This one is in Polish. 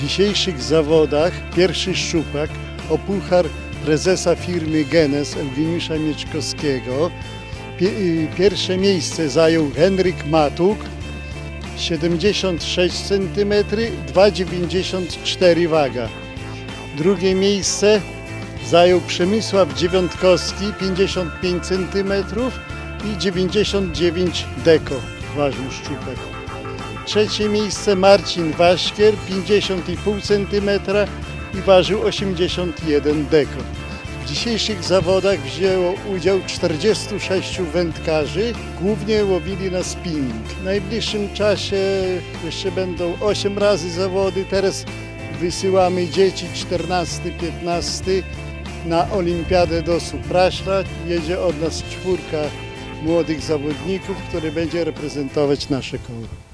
Dzisiejszych zawodach pierwszy szczupak o puchar prezesa firmy Genes Eugeniusza Mieczkowskiego. Y, Pierwsze miejsce zajął Henryk Matuk, 76 cm, 2,94 waga. Drugie miejsce zajął Przemysław Dziewiątkowski, 55 cm i 99 deko ważył szczupek. Trzecie miejsce Marcin Waszkier, 50,5 cm i ważył 81 deko. W dzisiejszych zawodach wzięło udział 46 wędkarzy, głównie łowili na spinning. W najbliższym czasie jeszcze będą 8 razy zawody, teraz wysyłamy dzieci 14-15 na olimpiadę do Supraszla. Jedzie od nas czwórka młodych zawodników, który będzie reprezentować nasze koło.